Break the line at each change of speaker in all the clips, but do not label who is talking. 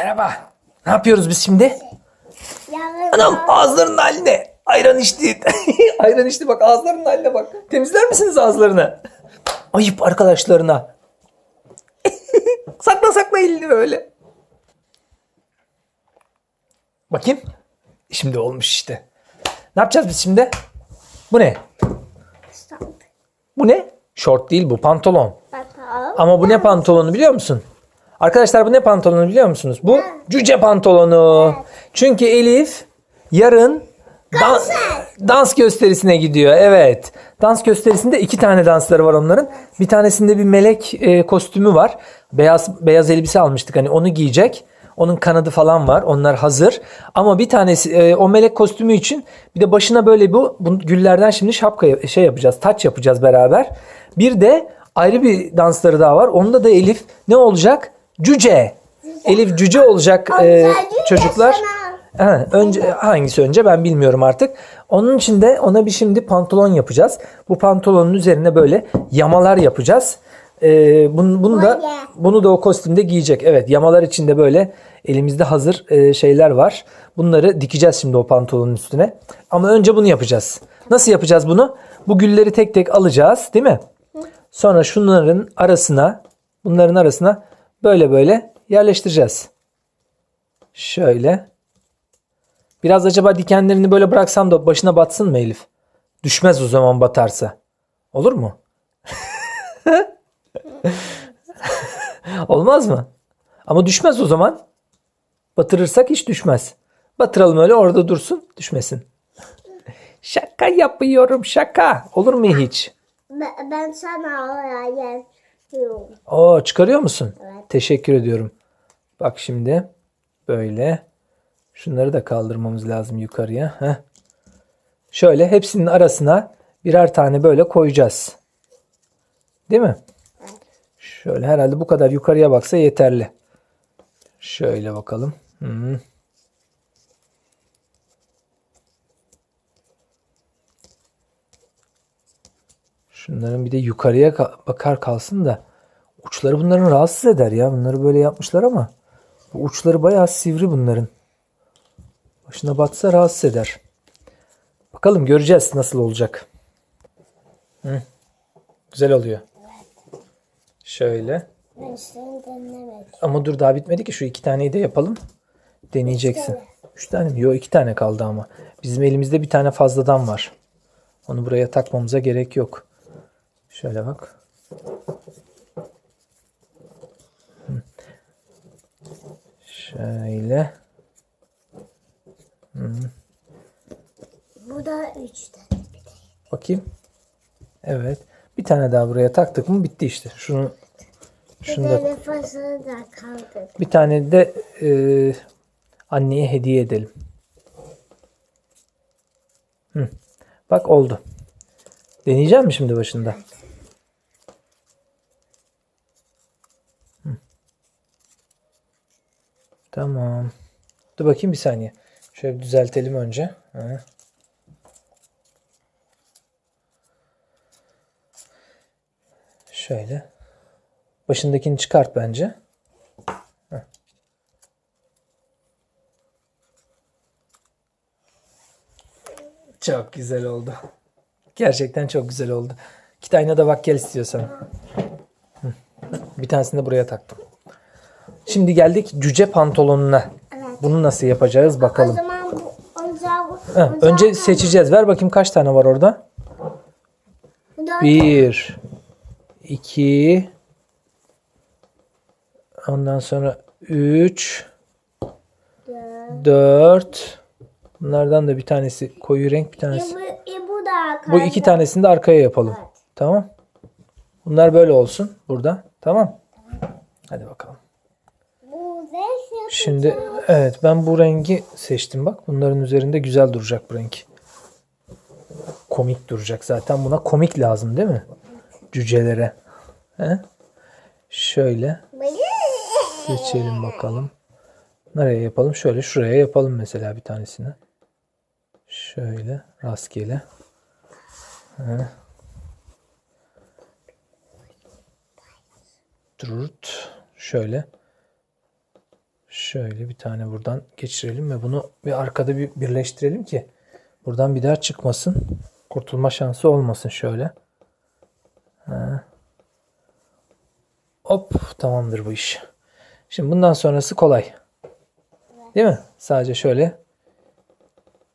Merhaba. Ne yapıyoruz biz şimdi?
Yarın
Anam ağızlarının haline. Ayran içti. Ayran içti bak ağızlarının haline bak. Temizler misiniz ağızlarını? Ayıp arkadaşlarına. sakla sakla elini öyle. Bakayım. Şimdi olmuş işte. Ne yapacağız biz şimdi? Bu ne? Bu ne? Şort değil bu pantolon.
Bakalım.
Ama bu ne pantolonu biliyor musun? Arkadaşlar bu ne pantolonu biliyor musunuz? Bu cüce pantolonu. Çünkü Elif yarın dan- dans gösterisine gidiyor. Evet. Dans gösterisinde iki tane dansları var onların. Bir tanesinde bir melek e, kostümü var. Beyaz beyaz elbise almıştık hani onu giyecek. Onun kanadı falan var. Onlar hazır. Ama bir tanesi e, o melek kostümü için bir de başına böyle bu, bu güllerden şimdi şapka şey yapacağız. Taç yapacağız beraber. Bir de ayrı bir dansları daha var. Onda da Elif ne olacak? Cüce. Elif cüce olacak e, çocuklar. Ha, önce hangisi önce ben bilmiyorum artık. Onun için de ona bir şimdi pantolon yapacağız. Bu pantolonun üzerine böyle yamalar yapacağız. Ee, bunu, bunu da bunu da o kostümde giyecek. Evet, yamalar içinde böyle elimizde hazır e, şeyler var. Bunları dikeceğiz şimdi o pantolonun üstüne. Ama önce bunu yapacağız. Nasıl yapacağız bunu? Bu gülleri tek tek alacağız, değil mi? Sonra şunların arasına, bunların arasına böyle böyle yerleştireceğiz. Şöyle. Biraz acaba dikenlerini böyle bıraksam da başına batsın mı Elif? Düşmez o zaman batarsa. Olur mu? Olmaz mı? Ama düşmez o zaman. Batırırsak hiç düşmez. Batıralım öyle orada dursun düşmesin. Şaka yapıyorum şaka. Olur mu hiç?
Ben, ben sana oraya yapıyorum.
Oo çıkarıyor musun?
Evet.
Teşekkür ediyorum. Bak şimdi böyle. Şunları da kaldırmamız lazım yukarıya. Heh. Şöyle hepsinin arasına birer tane böyle koyacağız. Değil mi? Şöyle herhalde bu kadar yukarıya baksa yeterli. Şöyle bakalım. Hı. Şunların bir de yukarıya ka- bakar kalsın da uçları bunların rahatsız eder ya. Bunları böyle yapmışlar ama bu uçları bayağı sivri bunların. Başına batsa rahatsız eder. Bakalım göreceğiz nasıl olacak. Hı. Güzel oluyor. Şöyle. Ama dur daha bitmedi ki şu iki taneyi de yapalım. Deneyeceksin. Üç tane mi? Yok iki tane kaldı ama. Bizim elimizde bir tane fazladan var. Onu buraya takmamıza gerek yok. Şöyle bak. Şöyle.
Bu da üç tane.
Bakayım. Evet. Bir tane daha buraya taktık mı bitti işte. Şunu şunu da
da kaldı.
Bir tane de e, anneye hediye edelim. Hı. Bak oldu. Deneyeceğim mi şimdi başında? Hı. Tamam. Dur bakayım bir saniye. Şöyle düzeltelim önce. Ha. Şöyle. Başındakini çıkart bence. Çok güzel oldu. Gerçekten çok güzel oldu. İki tane de gel istiyorsan. Bir tanesini de buraya taktım. Şimdi geldik cüce pantolonuna.
Evet.
Bunu nasıl yapacağız
O
bakalım.
zaman bu önce bu.
Ha, önce seçeceğiz. Ver bakayım kaç tane var orada.
Dört.
Bir, iki, ondan sonra üç, dört. Bunlardan da bir tanesi koyu renk bir tanesi.
Bu, e, bu da.
Bu iki tanesini de arkaya yapalım. Tamam. Bunlar böyle olsun burada. Tamam. Hadi bakalım. Şimdi evet ben bu rengi seçtim bak. Bunların üzerinde güzel duracak bu renk. Komik duracak zaten. Buna komik lazım değil mi? Cücelere. He? Şöyle seçelim bakalım. Nereye yapalım? Şöyle şuraya yapalım mesela bir tanesini. Şöyle rastgele. He. Durt. Şöyle. Şöyle bir tane buradan geçirelim ve bunu bir arkada bir birleştirelim ki buradan bir daha çıkmasın. Kurtulma şansı olmasın şöyle. Ha. Hop tamamdır bu iş. Şimdi bundan sonrası kolay. Değil mi? Sadece şöyle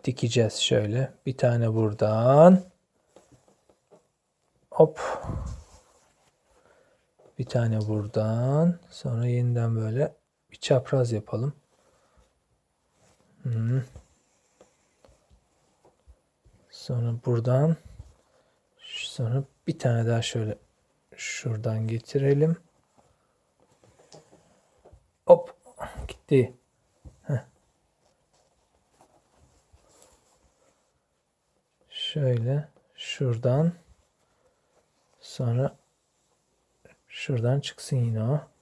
dikeceğiz şöyle. Bir tane buradan. Hop. Bir tane buradan. Sonra yeniden böyle bir çapraz yapalım. Hı. Sonra buradan. Sonra bir tane daha şöyle şuradan getirelim. Hop. Gitti. Heh. Şöyle şuradan sonra şuradan çıksın yine o.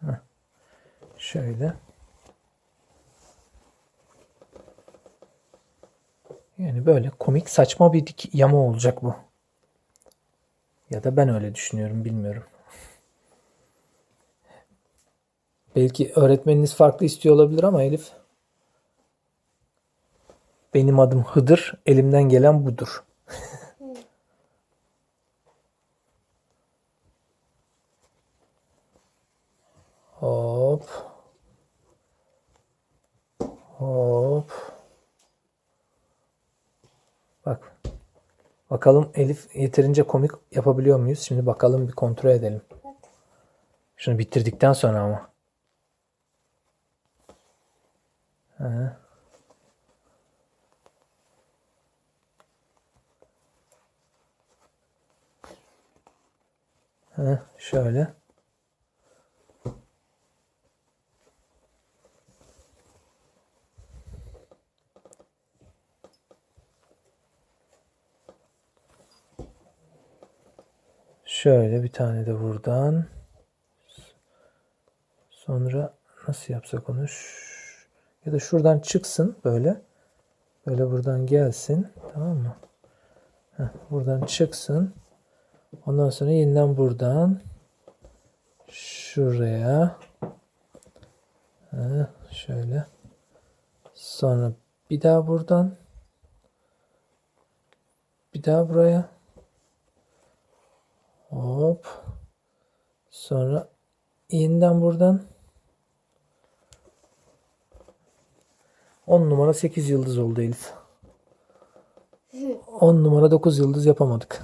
Heh. Şöyle. Yani böyle komik saçma bir dik yama olacak bu. Ya da ben öyle düşünüyorum bilmiyorum. Belki öğretmeniniz farklı istiyor olabilir ama Elif. Benim adım Hıdır, elimden gelen budur. Hop. Hop. Bak. Bakalım Elif yeterince komik yapabiliyor muyuz? Şimdi bakalım bir kontrol edelim. Şunu bitirdikten sonra ama. Ha. Ha, şöyle. Şöyle bir tane de buradan. Sonra nasıl yapsak onu? Ya da şuradan çıksın böyle. Böyle buradan gelsin. Tamam mı? Heh, buradan çıksın. Ondan sonra yeniden buradan şuraya. Heh, şöyle. Sonra bir daha buradan. Bir daha buraya. Hop. Sonra yeniden buradan. 10 numara 8 yıldız oldu Elif. 10 numara 9 yıldız yapamadık.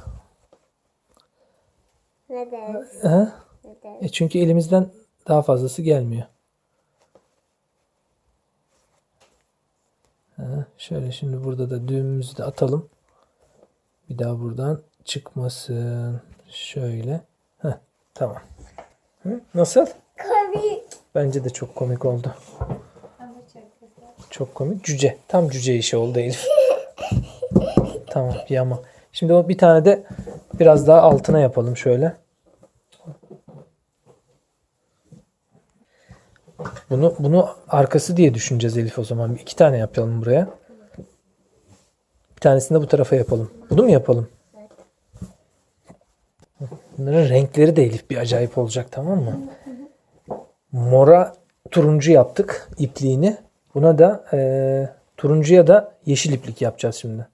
Ne deriz?
He?
Ne deriz?
E çünkü elimizden daha fazlası gelmiyor. Ha, şöyle şimdi burada da düğümümüzü de atalım. Bir daha buradan çıkmasın. Şöyle. Heh, tamam. Hı, nasıl?
Komik.
Bence de çok komik oldu. Çok komik. Cüce. Tam cüce işi oldu Elif. tamam yama. Şimdi o bir tane de biraz daha altına yapalım şöyle. Bunu bunu arkası diye düşüneceğiz Elif o zaman. İki tane yapalım buraya. Bir tanesini de bu tarafa yapalım. Bunu mu yapalım? Bunların renkleri de Elif bir acayip olacak tamam mı? Mora turuncu yaptık ipliğini. Buna da eee, turuncuya da yeşil iplik yapacağız şimdi.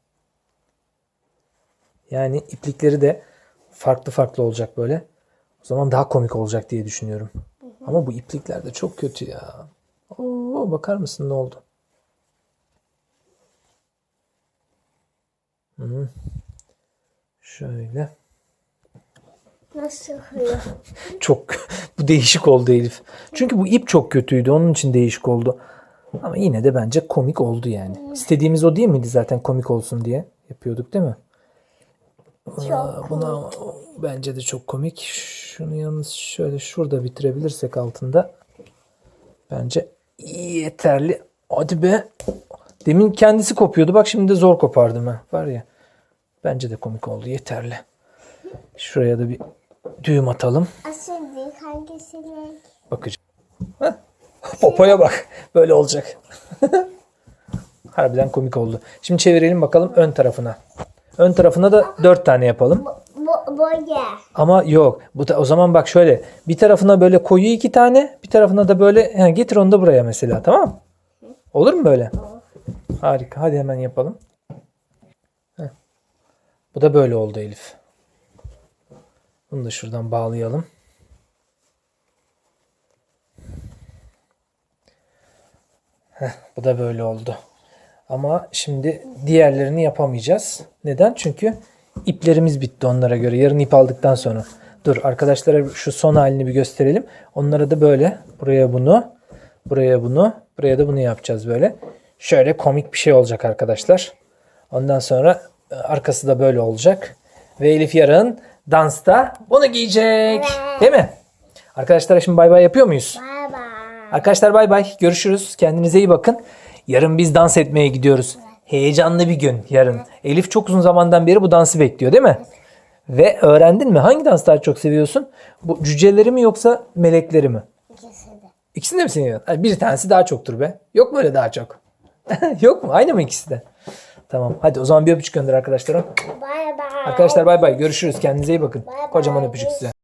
Yani iplikleri de farklı farklı olacak böyle. O zaman daha komik olacak diye düşünüyorum. Ama bu iplikler de çok kötü ya. Oo, bakar mısın ne oldu? Hı. Şöyle.
Nasıl?
Çok bu değişik oldu Elif. Çünkü bu ip çok kötüydü. Onun için değişik oldu. Ama yine de bence komik oldu yani. İstediğimiz o değil miydi zaten komik olsun diye yapıyorduk değil mi? Aa, Buna bence de çok komik. Şunu yalnız şöyle şurada bitirebilirsek altında bence yeterli. Hadi be. Demin kendisi kopuyordu. Bak şimdi de zor kopardım ha. Var ya. Bence de komik oldu. Yeterli. Şuraya da bir düğüm atalım.
Aslında hangisini?
Bakacağım. Heh. Popoya bak. Böyle olacak. Harbiden komik oldu. Şimdi çevirelim bakalım ön tarafına. Ön tarafına da dört tane yapalım.
Bu, boya.
Ama yok. Bu da, o zaman bak şöyle. Bir tarafına böyle koyu iki tane. Bir tarafına da böyle. he, getir onu da buraya mesela. Tamam mı? Olur mu böyle? Harika. Hadi hemen yapalım. Heh. Bu da böyle oldu Elif. Bunu da şuradan bağlayalım. Heh, bu da böyle oldu. Ama şimdi diğerlerini yapamayacağız. Neden? Çünkü iplerimiz bitti onlara göre. Yarın ip aldıktan sonra. Dur arkadaşlara şu son halini bir gösterelim. Onlara da böyle buraya bunu, buraya bunu, buraya da bunu yapacağız böyle. Şöyle komik bir şey olacak arkadaşlar. Ondan sonra e, arkası da böyle olacak. Ve Elif yarın dansta bunu giyecek. Değil mi? Arkadaşlara şimdi bay bay yapıyor muyuz?
Bye bye.
Arkadaşlar bay bay. Görüşürüz. Kendinize iyi bakın. Yarın biz dans etmeye gidiyoruz. Heyecanlı bir gün yarın. Elif çok uzun zamandan beri bu dansı bekliyor değil mi? Ve öğrendin mi? Hangi dansı daha çok seviyorsun? Bu cüceleri mi yoksa melekleri mi?
İkisi de.
İkisini de mi seviyorsun? Bir tanesi daha çoktur be. Yok mu öyle daha çok? Yok mu? Aynı mı ikisi de? Tamam. Hadi o zaman bir öpücük gönder arkadaşlara.
Bye bye.
Arkadaşlar bay bay. Görüşürüz. Kendinize iyi bakın.
Bay bay.
Kocaman öpücük size.